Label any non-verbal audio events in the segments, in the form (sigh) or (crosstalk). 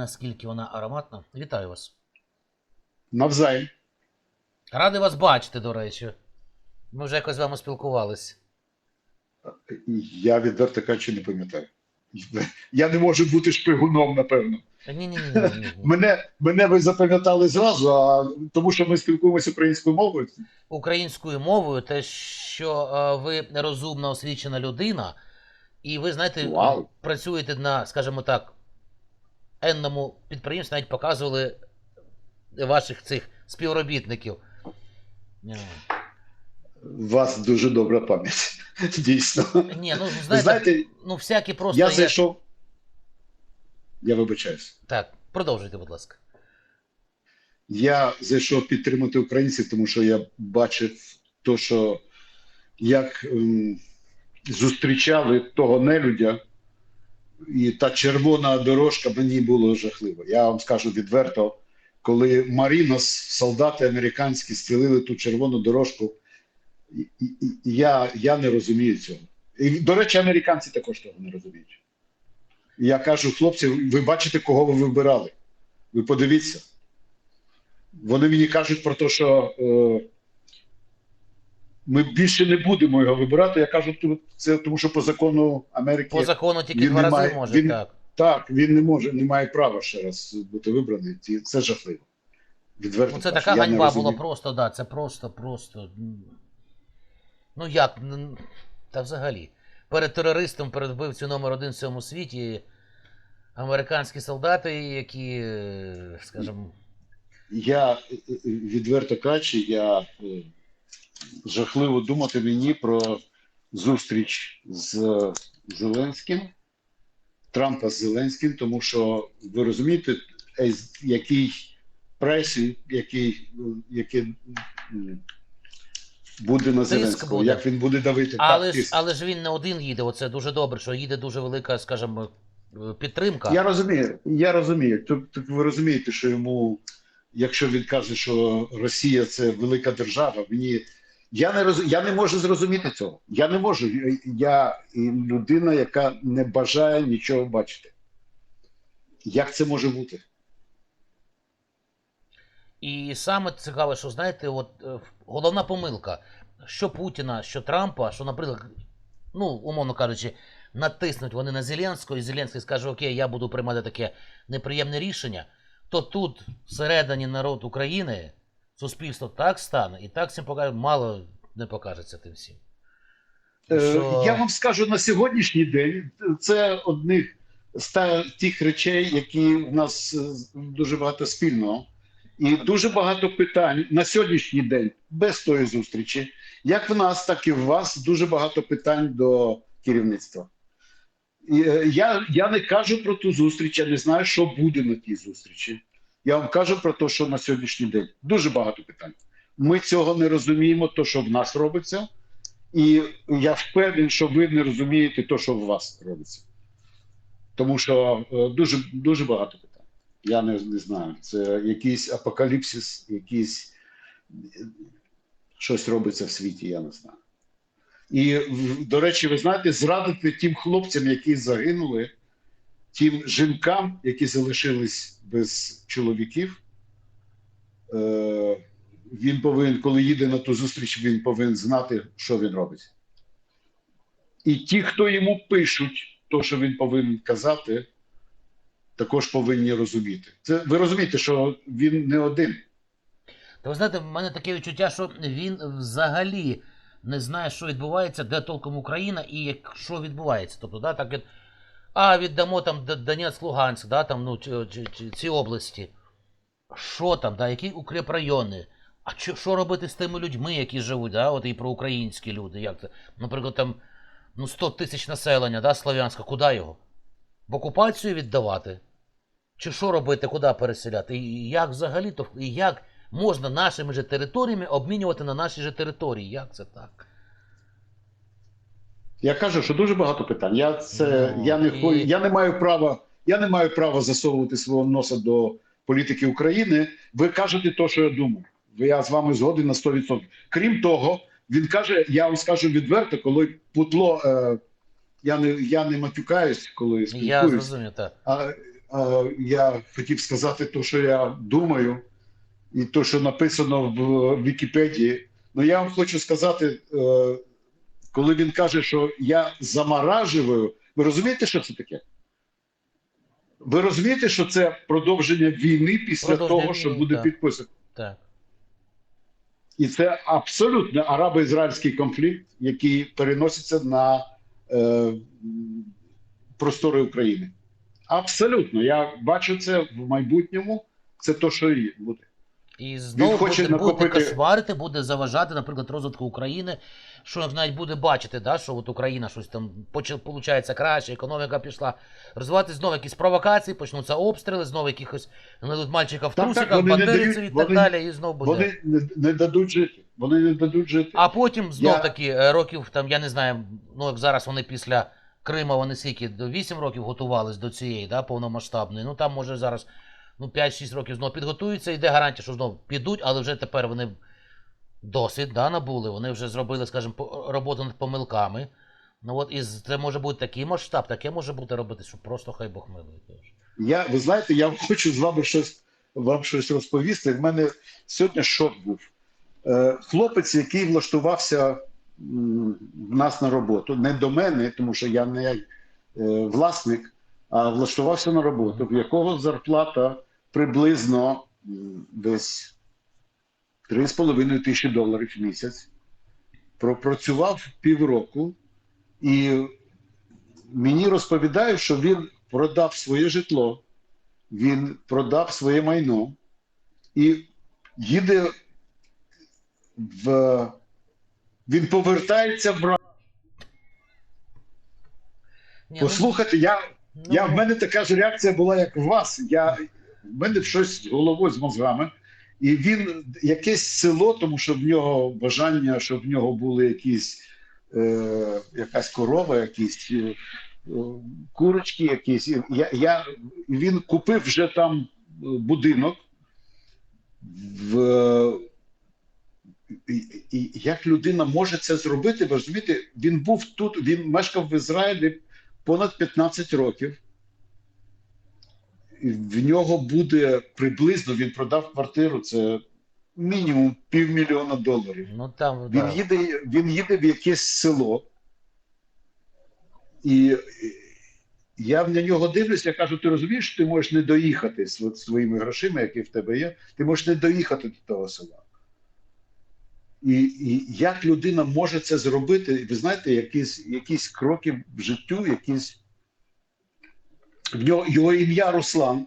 наскільки вона ароматна. Вітаю вас. Навзаєм. Радий вас бачити, до речі. Ми вже якось з вами спілкувались. Я відверто кажучи не пам'ятаю. Я не можу бути шпигуном, напевно. Ні, ні, ні, ні, ні. Мене, мене ви запам'ятали зразу, а тому що ми спілкуємося українською мовою. Українською мовою, те, що е, ви розумна, освічена людина, і ви знаєте, Вау. працюєте на, скажімо так, енному підприємстві, навіть показували ваших цих співробітників. У вас дуже добра пам'ять. (laughs) Дійсно. Ні, ну знаєте, знаєте, ну всякі просто я зайшов. Я вибачаюсь. Так, продовжуйте, будь ласка. Я зайшов підтримати українців, тому що я бачив то, що як ем, зустрічали того нелюдя, і та червона дорожка мені було жахливо. Я вам скажу відверто, коли Марінос, солдати американські, стілили ту червону дорожку, я, я не розумію цього. І, до речі, американці також того не розуміють. Я кажу, хлопці, ви бачите, кого ви вибирали. Ви подивіться. Вони мені кажуть про те, що е, ми більше не будемо його вибирати. Я кажу, це тому що по закону Америки По закону тільки він два рази має- може, він- так. так, він не може, не має права ще раз бути вибраний. Це жахливо. Відверто. Ну, це кажу, така ганьба була просто, да, це просто, просто. Ну як? Та взагалі. Перед терористом, перед вбивцю номер один в цьому світі американські солдати, які, скажімо, Я е, е, відверто кажучи, я е, жахливо думати мені про зустріч з Зеленським, Трампа з Зеленським, тому що ви розумієте, який пресі, який, який буде на Зеленського, буде. як він буде давити. але, Так, ж, тиск. але ж він не один їде, оце дуже добре, що їде дуже велика, скажімо, підтримка. Я розумію, я розумію. Тут ви розумієте, що йому, якщо він каже, що Росія це велика держава, мені я не роз, я не можу зрозуміти цього. Я не можу. Я людина, яка не бажає нічого бачити. Як це може бути? І саме цікаве, що знаєте, от е, головна помилка, що Путіна, що Трампа, що, наприклад, ну, умовно кажучи, натиснуть вони на Зеленського, і Зеленський скаже, окей, я буду приймати таке неприємне рішення, то тут всередині народ України, суспільство так стане, і так всім покаже, мало не покажеться тим всім. Е, Що- Я вам скажу на сьогоднішній день це одних з тих речей, які в нас е, дуже багато спільного, і дуже багато питань на сьогоднішній день без тої зустрічі, як в нас, так і в вас, дуже багато питань до керівництва. Е, я, я не кажу про ту зустріч, я не знаю, що буде на тій зустрічі. Я вам кажу про те, що на сьогоднішній день дуже багато питань. Ми цього не розуміємо, то, що в нас робиться. І я впевнений, що ви не розумієте те, що в вас робиться. Тому що е, дуже, дуже багато питань. Я не, не знаю. Це якийсь апокаліпсис, якийсь е, щось робиться в світі, я не знаю. І, до речі, ви знаєте, зрадити тим хлопцям, які загинули, тим жінкам, які залишились без чоловіків. Е, він повинен, коли їде на ту зустріч, він повинен знати, що він робить. І ті, хто йому пишуть, то, що він повинен казати, також повинні розуміти. Це ви розумієте, що він не один. Та ви знаєте, в мене таке відчуття, що він взагалі не знає, що відбувається, де толком Україна і як, що відбувається. Тобто, да, так від, а віддамо там Донецьк, Луганськ, да, там, ну, ці області. Що там, да, які укрепрайони? А що, робити з тими людьми, які живуть, да, от і проукраїнські люди? Як це? Наприклад, там ну, 100 тисяч населення, да, Слов'янська, куди його? В окупацію віддавати? Чи що робити, куди переселяти? І як взагалі то і як можна нашими же територіями обмінювати на наші же території? Як це так? Я кажу, що дуже багато питань. Я це Ну, я не і- я не маю права, я не маю права засовувати свого носа до політики України. Ви кажете те, що я думаю. Я з вами згоден на 100%. Крім того, він каже: я вам скажу відверто, коли путло. Е, я не я не матюкаюсь, коли Я спілкуюсь. зрозумів, так. А, е, я хотів сказати те, що я думаю, і те, що написано в Вікіпедії. Ну я вам хочу сказати, е, коли він каже, що я заморажую, ви розумієте, що це таке? Ви розумієте, що це продовження війни після Продовження того, що війни, буде так. підписано? Так. І це абсолютно арабо-ізраїльський конфлікт, який переноситься на е, простори України. Абсолютно. Я бачу це в майбутньому. Це то, що і буде. І знову хоче буде, буде накопити- кошмарити, буде заважати, наприклад, розвитку України, що навіть буде бачити, да, що от Україна щось там виходить краще, економіка пішла розвивати знову якісь провокації, почнуться обстріли, знову якихось мальчика в трусиках, бандерівців і так вони- далі, і знову буде. Вони не, не дадуть жити. Вони не дадуть жити. А потім знов Я- таки е, років там, я не знаю, ну як зараз вони після Крима, вони скільки до 8 років готувались до цієї, да, повномасштабної. Ну там може зараз ну 5-6 років знову підготуються, йде гарантія, що знову підуть, але вже тепер вони досвід да, набули, вони вже зробили, скажімо, роботу над помилками. Ну от і це може бути такий масштаб, таке може бути робити, що просто хай Бог милує. Я, ви знаєте, я (laughs) хочу з вами щось вам щось розповісти. В мене сьогодні шок був. Е, хлопець, який влаштувався в нас на роботу, не до мене, тому що я не е, власник, а влаштувався на роботу, в якого зарплата приблизно десь 3,5 тисячі доларів в місяць. Пропрацював півроку і мені розповідають, що він продав своє житло, він продав своє майно і їде в. Він повертається в ну, Послухайте, я, ну, я, в мене така ж реакція була, як у вас. Я, в мене щось головою з мозгами. І він якесь село, тому що в нього бажання, щоб в нього були якісь е, якась корова, якісь е, курочки, якісь. Я, я, він купив вже там е, будинок. В, і, і як людина може це зробити? Ви розумієте, він був тут, він мешкав в Ізраїлі понад 15 років. В нього буде приблизно він продав квартиру. Це мінімум півмільйона доларів. ну там, Він да. їде, він їде в якесь село, і я на нього дивлюся, я кажу: ти розумієш, що ти можеш не доїхати з своїми грошима, які в тебе є, ти можеш не доїхати до того села. І, і як людина може це зробити? Ви знаєте, якісь, якісь кроки в життю, якісь. В нього його ім'я Руслан.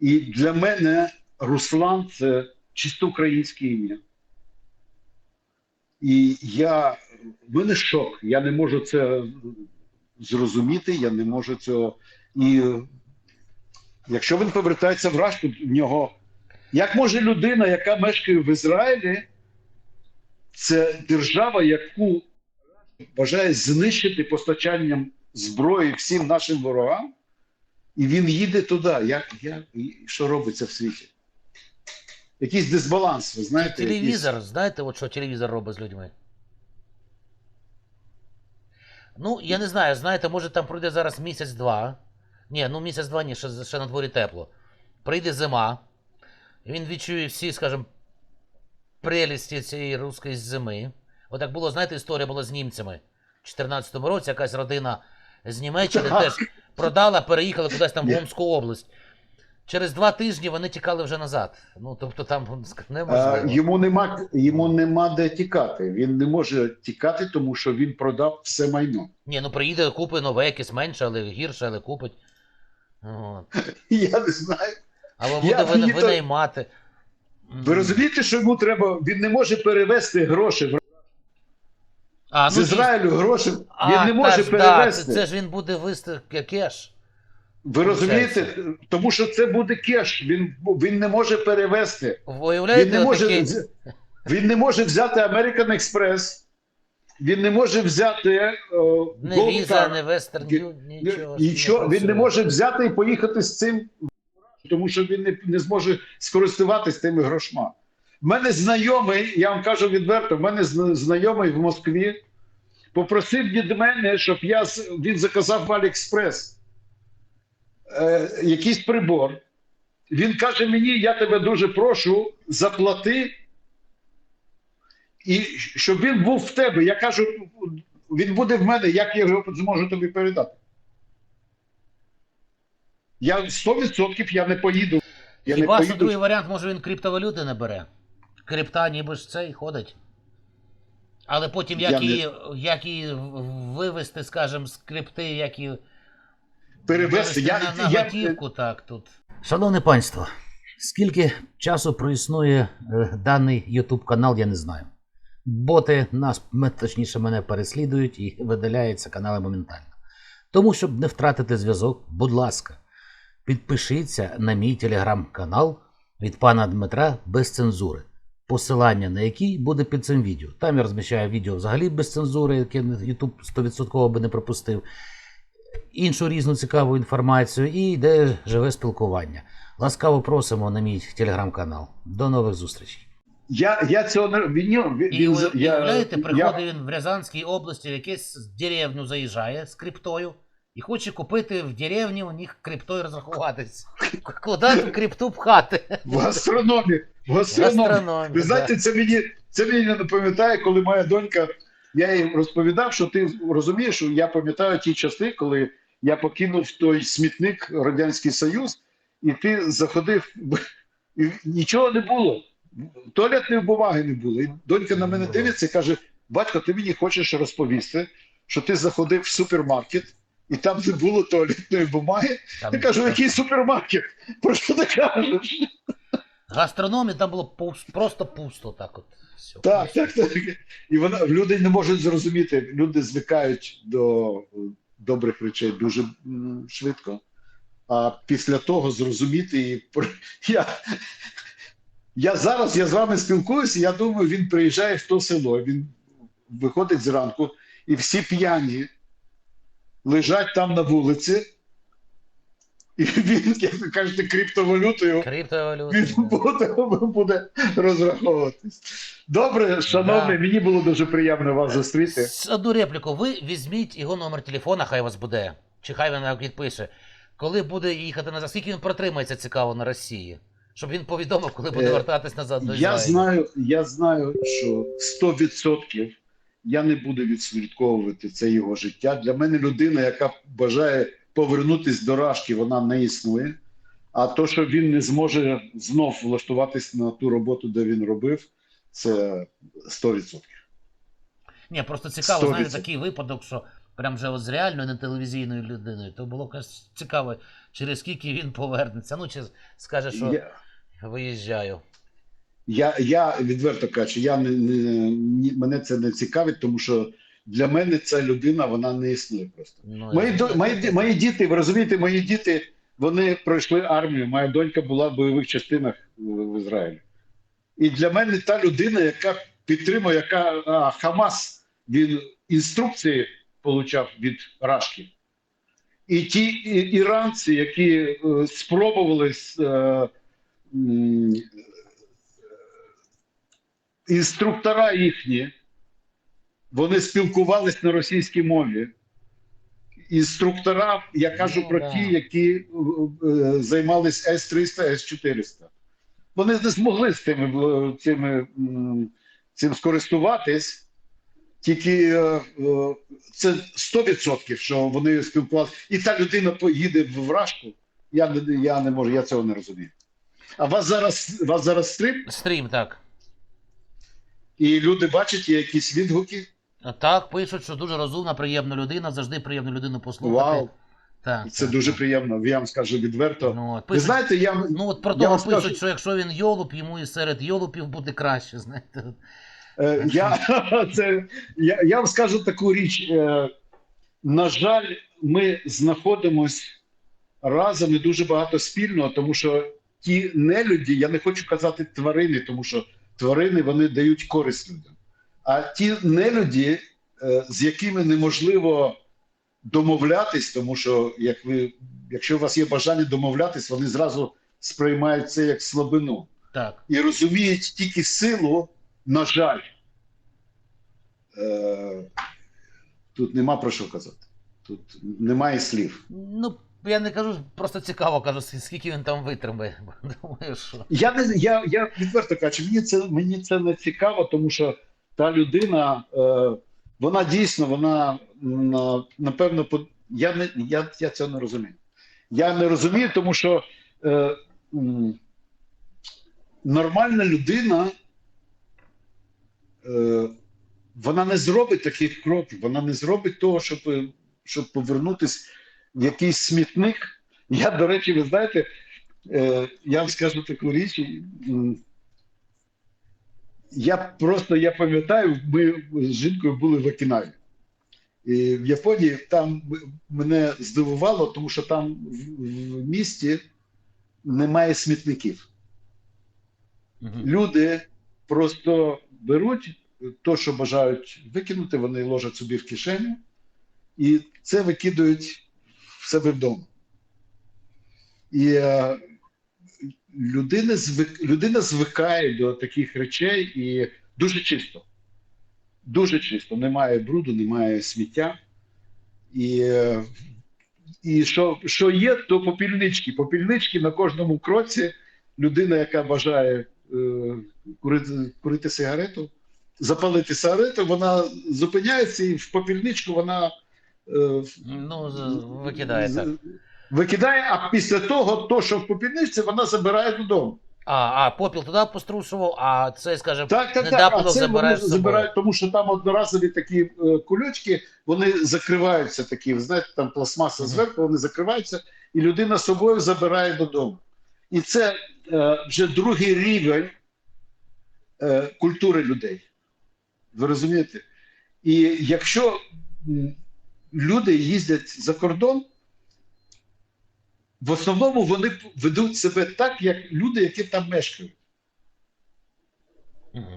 І для мене Руслан це чисто українське ім'я. І я в мене шок. Я не можу це зрозуміти, я не можу цього. І якщо він повертається в Раш, то в нього. Як може людина, яка мешкає в Ізраїлі, це держава, яку бажає знищити постачанням зброї всім нашим ворогам, і він їде туди. Як, як, що робиться в світі? Якийсь дисбаланс, ви знаєте? якийсь- Телевізор, знаєте, от що телевізор робить з людьми? Ну, я не знаю, знаєте, може там пройде зараз місяць-два. Ні, ну місяць-два ні, ще, ще на дворі тепло. Прийде зима. Він відчує всі, скажімо, прелісті цієї руської зими. Отак було, знаєте, історія була з німцями. У 14-му році якась родина з Німеччини Так. теж продала, переїхала кудись там в. Омську область. Через два тижні вони тікали вже назад. Ну, тобто там (laughs) А, неможливо. йому нема йому нема де тікати. Він не може тікати, тому що він продав все майно. Ні, ну приїде, купить нове, якесь менше, але гірше, але купить. От. (laughs) Я не знаю. Я буде винаймати. Ви розумієте, що йому треба? Він не може перевести гроші в- А, з ну, Ізраїлю гроші. а, він не може да, перевести. це, це ж він буде вести кеш. Ви розумієте? Тому що це буде кеш. Він, він не може перевести. Він не може, вз- він не може взяти American Express. Він не може взяти е, не Gold віза, Card. не Union, нічого. Нічого, він не може взяти і поїхати з цим, тому що він не, не зможе скористуватись тими грошма. В мене знайомий, я вам кажу відверто, в мене знайомий в Москві попросив від мене, щоб я він заказав в Аліекспрес. е, якийсь прибор. Він каже мені: я тебе дуже прошу, заплати, і щоб він був в тебе. Я кажу, він буде в мене, як я його зможу тобі передати. Я 100% я не поїду. Я Хіба не що поїду. другий варіант, може він криптовалюти не бере. Крипта ніби ж це і ходить. Але потім як Я її, як її вивести, скажімо, з крипти, як її Перевести. Я, на, на я, готівку, так тут. Шановне панство, скільки часу проіснує е, даний YouTube канал, я не знаю. Боти нас, точніше, мене переслідують і видаляються канали моментально. Тому, щоб не втратити зв'язок, будь ласка, підпишіться на мій телеграм-канал від пана Дмитра без цензури. Посилання на який буде під цим відео. Там я розміщаю відео взагалі без цензури, яке YouTube 100% би не пропустив іншу різну цікаву інформацію і йде живе спілкування. Ласкаво просимо на мій телеграм-канал. До нових зустрічей. я, я цього не він, він, І ви я, уявляєте, я, він в Рязанській області, в якесь деревню заїжджає з криптою і хоче купити в деревні у них криптою розрахуватись. Куди ту крипту пхати? в гастрономі. В гастрономі. Ви знаєте, це мені це мені не пам'ятає, коли моя донька. Я їй розповідав, що ти розумієш, що я пам'ятаю ті часи, коли я покинув той смітник Радянський Союз, і ти заходив, і нічого не було. Туалетної бумаги не було. І донька на мене дивиться і каже: батько, ти мені хочеш розповісти, що ти заходив в супермаркет, і там не було туалетної бумаги. Там Я кажу, який супермаркет? Про що ти кажеш? Гастрономі там було пус- просто пусто так от. Все. Так, так, так. І вона люди не можуть зрозуміти. Люди звикають до е, добрих речей дуже швидко. А після того зрозуміти і я, я зараз я з вами спілкуюся. Я думаю, він приїжджає в то село. Він виходить зранку, і всі п'яні лежать там на вулиці. І він, як ви кажете, криптовалютою Криптовалюти. він буде, буде розраховуватись. Добре, шановний, Да. мені було дуже приємно вас зустріти. Одну репліку. Ви візьміть його номер телефона, хай вас буде. Чи хай він відпише. Коли буде їхати назад, скільки він протримається цікаво на Росії? Щоб він повідомив, коли буде Е, вертатись назад до Я знаю, я знаю, що 100% я не буду відслідковувати це його життя. Для мене людина, яка бажає повернутися до Рашки, вона не існує. А то, що він не зможе знов влаштуватись на ту роботу, де він робив, це 100%. Ні, просто цікаво, Сто знаєте, такий випадок, що прям вже от з реальною не телевізійною людиною, то було цікаво, через скільки він повернеться. Ну, чи скаже, що Я, виїжджаю. Я, я відверто кажу, я не, не, мене це не цікавить, тому що для мене ця людина вона не існує просто. Ну, Мої, я- до- мої, мої діти, ви розумієте, мої діти вони пройшли армію. Моя донька була в бойових частинах в, Ізраїлі. І для мене та людина, яка підтримує, яка а, Хамас, він інструкції получав від Рашки. І ті іранці, які е, спробували е, інструктора їхні, вони спілкувались на російській мові. Інструктора, я кажу Ну, про да. ті, які е, займались С-300, С-400. Вони не змогли з тими, е, цими, цим скористуватись. Тільки е, е, це 100%, що вони спілкувалися. І та людина поїде в Рашку. Я не, я не можу, я цього не розумію. А вас зараз, вас зараз стрім, Стрім, так. І люди бачать є якісь відгуки. Так, пишуть, що дуже розумна, приємна людина, завжди приємну людину послухати. Вау, Так, це так, дуже так. приємно. Я вам скажу відверто. Ну, от, Ви пишуть, знаєте, я, ну от про я того пишуть, скажу- що якщо він йолуп, йому і серед йолупів буде краще, знаєте. Е, Я, (laughs) це, я, я вам скажу таку річ. Е, На жаль, ми знаходимось разом і дуже багато спільного, тому що ті нелюді, я не хочу казати тварини, тому що тварини вони дають користь людям. А ті нелюді, е, з якими неможливо домовлятись, тому що як ви, якщо у вас є бажання домовлятись, вони зразу сприймають це як слабину Так. і розуміють тільки силу, на жаль. Е, тут нема про що казати. Тут немає слів. Ну, Я не кажу, просто цікаво кажу, скільки він там витримає. (laughs) Думаю, що. Я не я, я відверто кажу, мені це мені це не цікаво, тому що та людина, е, вона дійсно, вона напевно, по- я не я, я цього не розумію. Я не розумію, тому що е, нормальна людина. Е, вона не зробить таких кроків, вона не зробить того, щоб, щоб повернутися якийсь смітник. Я, до речі, ви знаєте, Е, я вам скажу таку річ. Я просто я пам'ятаю, ми з жінкою були в Окінаві. І в Японії там мене здивувало, тому що там в, місті немає смітників. Мгм. Люди просто беруть то, що бажають викинути, вони ложать собі в кишеню, і це викидають в себе вдома. І е, людина, звик, людина звикає до таких речей і дуже чисто. Дуже чисто. Немає бруду, немає сміття. І, е, і що, що є, то попільнички. Попільнички на кожному кроці людина, яка бажає е, курити, курити сигарету, запалити сигарету, вона зупиняється і в попільничку вона Ну, викидає так. Викидає, а після того, то, що в попільничці, вона забирає додому. А, а попіл туди пострушував, а це, скажімо, Так, так, так. А це вони забирають, тому що там одноразові такі е, кульочки, вони закриваються такі, знаєте, там пластмаса зверху, вони закриваються, і людина з собою забирає додому. І це е, вже другий рівень е, культури людей. Ви розумієте? І якщо люди їздять за кордон, в основному вони ведуть себе так, як люди, які там мешкають.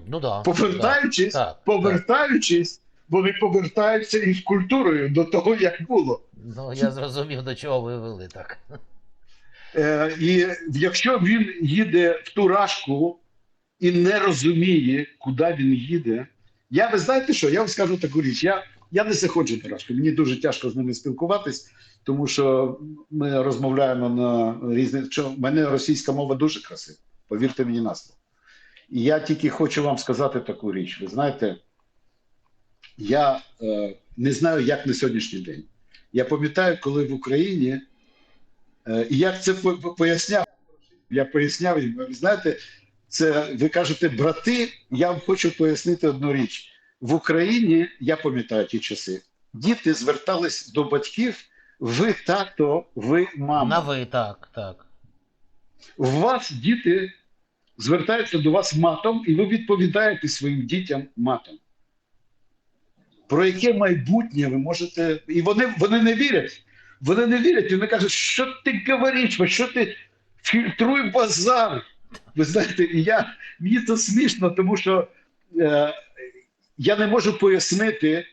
Ну да. Повертаючись, так. повертаючись, вони повертаються із культурою до того, як було. Ну, я зрозумів, до чого ви вели так. Е, і якщо він їде в ту рашку і не розуміє, куди він їде, я ви знаєте що? Я вам скажу таку річ. Я, я не заходжу на рашку. Мені дуже тяжко з ними спілкуватись, тому що ми розмовляємо на різних. В мене російська мова дуже красива. Повірте мені на слово. І я тільки хочу вам сказати таку річ. Ви знаєте, я е, не знаю, як на сьогоднішній день. Я пам'ятаю, коли в Україні, е, і як це по- по- поясняв, я поясняв знаєте, це ви кажете, брати, я вам хочу пояснити одну річ. В Україні, я пам'ятаю ті часи, діти звертались до батьків, ви тато, ви мама. На ви, так, так. У вас діти звертаються до вас матом, і ви відповідаєте своїм дітям матом. Про яке майбутнє ви можете. І вони, вони не вірять. Вони не вірять, і вони кажуть, що ти говориш, що ти фільтруй базар. Ви знаєте, і я, мені це смішно, тому що е, я не можу пояснити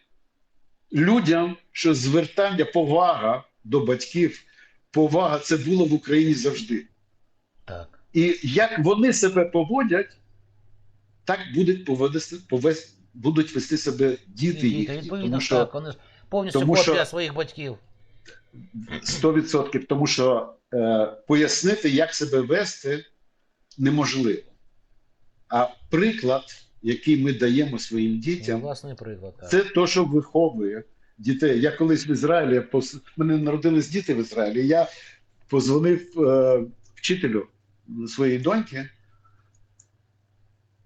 людям, що звертання, повага до батьків, повага це було в Україні завжди. так. І як вони себе поводять, так будуть поводити, повес, будуть вести себе діти їхні. Тому що так, вони повністю тому що- своїх батьків. 100%, тому що е, пояснити, як себе вести, неможливо. А приклад, який ми даємо своїм дітям, Власний приклад, так. це то, що виховує дітей. Я колись в Ізраїлі, пос... мене народились діти в Ізраїлі. Я позвонив е, вчителю своєї доньки,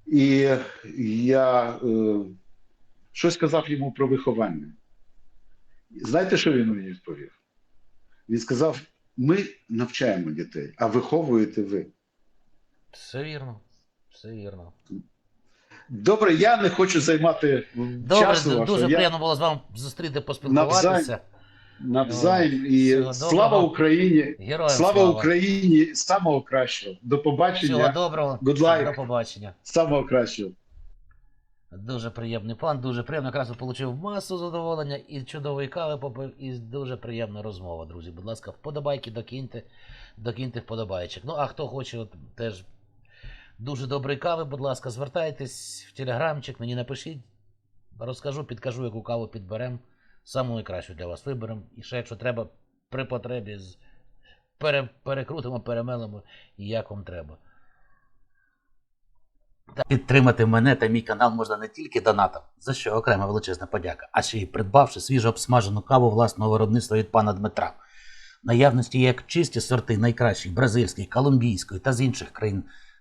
і я е, щось сказав йому про виховання. Знаєте, що він мені відповів? Він сказав: ми навчаємо дітей, а виховуєте ви. Все вірно. Все вірно. Добре, я не хочу займати Добре, часу. д- вашого. дуже Я приємно було з вами зустріти, поспілкуватися. навзаєм і Всього слава доброго. Україні! Героям Слава слава. Україні! Самого кращого. До Всього побачення. доброго. Good luck. До побачення. Самого кращого. Дуже приємний план, дуже приємно. Якраз отримав масу задоволення і чудової кави попив, і дуже приємна розмова, друзі. Будь ласка, вподобайки докиньте, докиньте вподобайчик. Ну, а хто хоче от, теж дуже доброї кави, будь ласка, звертайтесь в телеграмчик, мені напишіть. Розкажу, підкажу, яку каву підберемо. Саму найкращу для вас виберемо. І ще, якщо треба, при потребі пере, перекрутимо, перемелимо, як вам треба. Та Підтримати мене та мій канал можна не тільки донатом, за що окрема величезна подяка, а ще й придбавши свіжо обсмажену каву власного виробництва від пана Дмитра. Наявності як чисті сорти найкращих бразильської, колумбійської та з інших країн